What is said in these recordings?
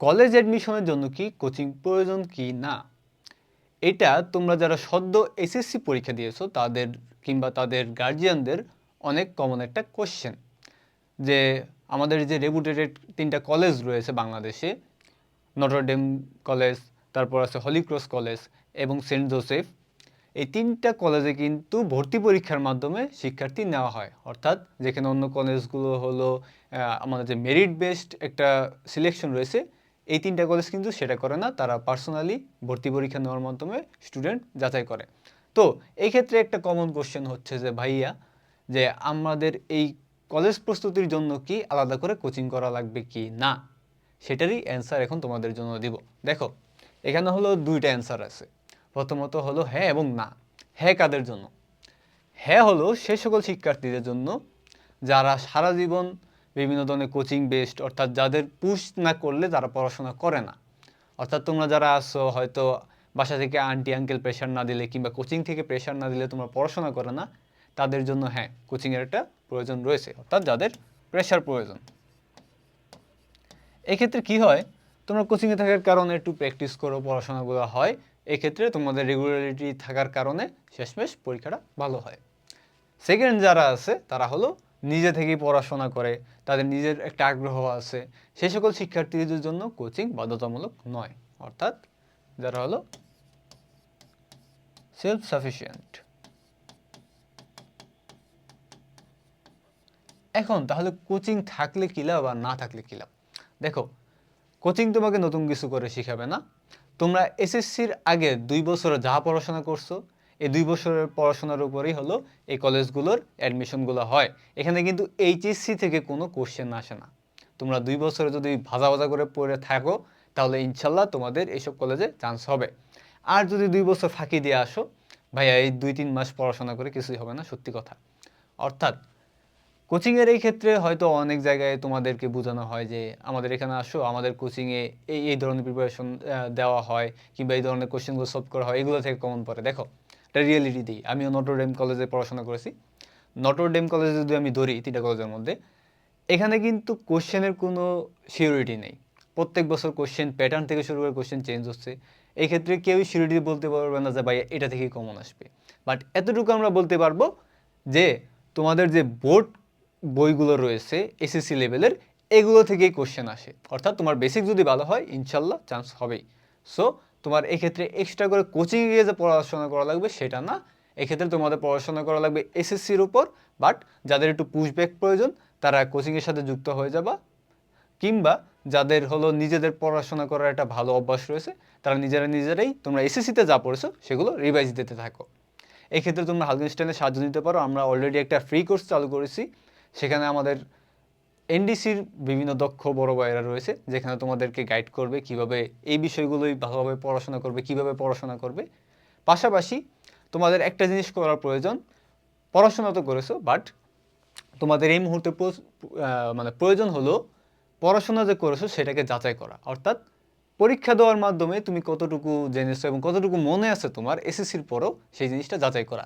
College অ্যাডমিশনের জন্য কি কোচিং প্রয়োজন কি? না। এটা তোমরা যারা সদ্য এসএসসি পরীক্ষা দিয়েছ, তাদের কিংবা তাদের গার্জিয়ানদের অনেক কমন একটা কোশ্চেন যে আমাদের যে রেপুটেটেড তিনটা কলেজ রয়েছে বাংলাদেশে নটরডেম কলেজ তারপর আছে হলিক্রস কলেজ এবং সেন্ট জোসেফ এই তিনটা কলেজে কিন্তু ভর্তি পরীক্ষার মাধ্যমে শিক্ষার্থী নেওয়া হয়। অর্থাৎ যেখানে অন্য কলেজগুলো হলো আমাদের যে মেরিট বেসড একটা সিলেকশন রয়েছে এই তিনটা কলেজ কিন্তু সেটা করে না, তারা পার্সোনালি ভর্তি পরীক্ষা নেওয়ার মাধ্যমে স্টুডেন্ট যাচাই করে। তো এই ক্ষেত্রে একটা কমন কোশ্চেন হচ্ছে যে, ভাইয়া, যে আমাদের এই কলেজ প্রস্তুতির জন্য কি আলাদা করে কোচিং করা লাগবে কি? না, সেটারই অ্যান্সার এখন তোমাদের জন্য দিব। দেখো, এখানে হলো দুইটা অ্যান্সার আছে। প্রথমত হলো হ্যাঁ এবং না। হ্যাঁ কাদের জন্য? হ্যাঁ হলো সে সকল শিক্ষার্থীদের জন্য যারা সারা জীবন বিভিন্ন ধরনের কোচিং বেসড অর্থাৎ যাদের পুশ না করলে তারা পড়াশোনা করে না। অর্থাৎ তোমরা যারা আসো হয়তো বাসা থেকে আন্টি আঙ্কেল প্রেশার না দিলে কিংবা কোচিং থেকে প্রেশার না দিলে তোমরা পড়াশোনা করে না, তাদের জন্য হ্যাঁ কোচিংয়ের একটা প্রয়োজন রয়েছে, অর্থাৎ যাদের প্রেশার প্রয়োজন। এক্ষেত্রে কি হয়, তোমরা কোচিংয়ে থাকার কারণে একটু প্র্যাকটিস করো, পড়াশোনাগুলো হয়, এক্ষেত্রে তোমাদের রেগুলারিটি থাকার কারণে শেষমেশ পরীক্ষাটা ভালো হয়। সেকেন্ড যারা আছে, তারা হলো নিজে থেকেই পড়াশোনা করে, তাদের নিজের একটা আগ্রহ আছে সেই সকল শিক্ষার্থীদের জন্য কোচিং বাধ্যতামূলক নয়। অর্থাৎ যারা হলো সেলফ সাফিসিয়েন্ট এখন তাহলে কোচিং থাকলে কি লাভ আর না থাকলে কি লাভ? দেখো, কোচিং তোমাকে নতুন কিছু করে শিখাবে না। তোমরা এসএসসির আগে দুই বছরে যা পড়াশোনা করছ এই দুই বছরের পড়াশোনার উপরেই হলো এই কলেজগুলোর অ্যাডমিশনগুলো হয়। এখানে কিন্তু এইচএসসি থেকে কোনো কোশ্চেন আসে না। তোমরা দুই বছরে যদি ভাজা ভাজা করে পড়ে থাকো, তাহলে ইনশাল্লাহ তোমাদের এইসব কলেজে চান্স হবে। আর যদি দুই বছর ফাঁকি দিয়ে আসো, ভাইয়া, এই দুই তিন মাস পড়াশোনা করে কিছুই হবে না, সত্যি কথা। অর্থাৎ কোচিংয়ের এই ক্ষেত্রে হয়তো অনেক জায়গায় তোমাদেরকে বোঝানো হয় যে, আমাদের এখানে আসো, আমাদের কোচিংয়ে এই এই ধরনের প্রিপারেশন দেওয়া হয়, কিংবা এই ধরনের কোশ্চেনগুলো সলভ করা হয়, এগুলো থেকে কমন পড়ে। দেখো এটা রিয়েলিটি দিই। আমিও নটরডেম কলেজে পড়াশোনা করেছি। নটরডেম কলেজে যদি আমি ধরি তিনটা কলেজের মধ্যে, এখানে কিন্তু কোশ্চেনের কোনো সিউরিটি নেই। প্রত্যেক বছর কোশ্চেন প্যাটার্ন থেকে শুরু করে কোশ্চেন চেঞ্জ হচ্ছে। এই ক্ষেত্রে কেউই সিউরিটি বলতে পারবে না যে ভাই এটা থেকেই কমন আসবে। বাট এতটুকু আমরা বলতে পারব যে, তোমাদের যে বোর্ড বইগুলো রয়েছে এসএসসি লেভেলের এগুলো থেকেই কোশ্চেন আসে। অর্থাৎ তোমার বেসিক যদি ভালো হয়, ইনশাল্লাহ চান্স হবেই। সো তোমার এক্ষেত্রে এক্সট্রা করে কোচিংয়ে গিয়ে যে পড়াশোনা করা লাগবে সেটা না। এক্ষেত্রে তোমাদের পড়াশোনা করা লাগবে এসএসসির উপর বাট যাদের একটু পুশব্যাক প্রয়োজন, তারা কোচিংয়ের সাথে যুক্ত হয়ে যাবা। কিংবা যাদের হলো নিজেদের পড়াশোনা করার একটা ভালো অভ্যাস রয়েছে, তারা নিজেরা নিজেরাই তোমরা এসএসসিতে যা পড়েছো, সেগুলো রিভাইজ দিতে থাকো। এক্ষেত্রে তোমরা হালকেন স্টাইলের সাহায্য নিতে পারো। আমরা অলরেডি একটা ফ্রি কোর্স চালু করেছি। সেখানে আমাদের এনডিসির বিভিন্ন দক্ষ বড় ভাইয়েরা রয়েছে, যেখানে তোমাদেরকে গাইড করবে কীভাবে এই বিষয়গুলোই ভালোভাবে পড়াশোনা করবে, কীভাবে পড়াশোনা করবে। পাশাপাশি তোমাদের একটা জিনিস করার প্রয়োজন, পড়াশোনা তো করেছ বাট তোমাদের এই মুহূর্তে মানে প্রয়োজন হলো পড়াশোনা যে করেছ সেটাকে যাচাই করা। অর্থাৎ পরীক্ষা দেওয়ার মাধ্যমে তুমি কতটুকু জেনেছো এবং কতটুকু মনে আছে তোমার এসএসসির পরও সেই জিনিসটা যাচাই করা।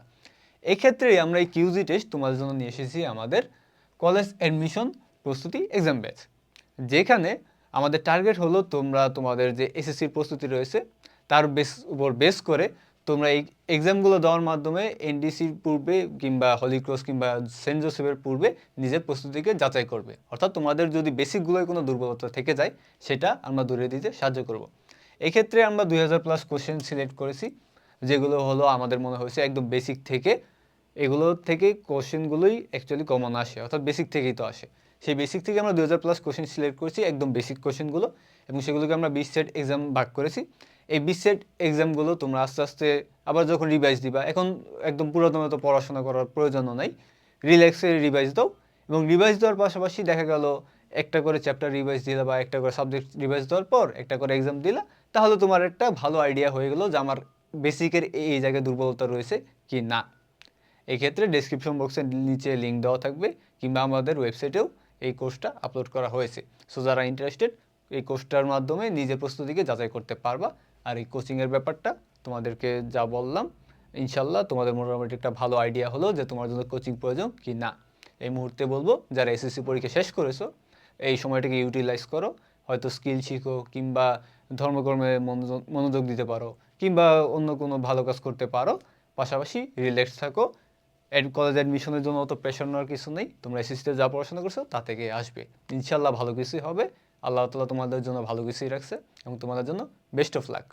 এক্ষেত্রেই আমরা এই কিউজি টেস্ট তোমাদের জন্য নিয়ে এসেছি আমাদের কলেজ অ্যাডমিশন প্রস্তুতি এক্সাম ব্যাচ যেখানে আমাদের টার্গেট হলো তোমরা তোমাদের যে এসএসসির প্রস্তুতি রয়েছে, তার বেস উপর বেস করে তোমরা এই এক্সামগুলো দেওয়ার মাধ্যমে এনডিসির পূর্বে কিংবা হলিক্রস কিংবা সেন্ট জোসেফের পূর্বে নিজের প্রস্তুতিকে যাচাই করবে। অর্থাৎ তোমাদের যদি বেসিকগুলোয় কোনো দুর্বলতা থেকে যায়, সেটা আমরা দূরে দিতে সাহায্য করব। এক্ষেত্রে আমরা দুই হাজার প্লাস কোশ্চেন সিলেক্ট করেছি, যেগুলো হলো আমাদের মনে হয়েছে একদম বেসিক থেকে, এগুলো থেকে কোশ্চেনগুলোই অ্যাকচুয়ালি কমন আসে, অর্থাৎ বেসিক থেকেই তো আসে। সেই বেসিক থেকে আমরা দু হাজার প্লাস কোশ্চেন সিলেক্ট করেছি, একদম বেসিক কোশ্চেনগুলো এবং সেগুলোকে আমরা বিশ সেট এক্সাম ভাগ করেছি। এই বিশ সেট এক্সামগুলো তোমরা আস্তে আস্তে আবার যখন রিভাইজ দিবা, এখন একদম পুরাতন মতো পড়াশোনা করার প্রয়োজনও নাই। রিল্যাক্সে রিভাইজ দাও, এবং রিভাইজ দেওয়ার পাশাপাশি দেখা গেল একটা করে চ্যাপ্টার রিভাইজ দিলা বা একটা করে সাবজেক্ট রিভাইজ দেওয়ার পর একটা করে এক্সাম দিলা, তাহলে তোমার একটা ভালো আইডিয়া হয়ে গেলো যে আমার বেসিকের এই জায়গায় দুর্বলতা রয়েছে কি না। এক্ষেত্রে ডেসক্রিপশন বক্সের নিচে লিঙ্ক দেওয়া থাকবে, কিংবা আমাদের ওয়েবসাইটেও এই কোর্সটা আপলোড করা হয়েছে। সো যারা ইন্টারেস্টেড এই কোর্সটার মাধ্যমে নিজের প্রস্তুতিকে যাচাই করতে পারবা। আর এই কোচিংয়ের ব্যাপারটা তোমাদেরকে যা বললাম, ইনশাল্লাহ তোমাদের মোটামুটি একটা ভালো আইডিয়া হলো যে তোমার জন্য কোচিং প্রয়োজন কি না। এই মুহূর্তে বলব, যারা এসএসসি পরীক্ষা শেষ করেছ, এই সময়টাকে ইউটিলাইজ করো। হয়তো স্কিল শিখো, কিংবা ধর্মকর্মে মনোযোগ মনোযোগ দিতে পারো, কিংবা অন্য কোনো ভালো কাজ করতে পারো। পাশাপাশি রিল্যাক্স থাকো। কলেজ অ্যাডমিশনের জন্য অত প্রেশার নেওয়ার কিছু নেই। তোমরা এসএসসিতে যা পড়াশোনা করছ, তা থেকে আসবে। ইনশাল্লাহ ভালো কিছুই হবে। আল্লাহ তালা তোমাদের জন্য ভালো কিছুই রাখছে এবং তোমাদের জন্য বেস্ট অফ লাক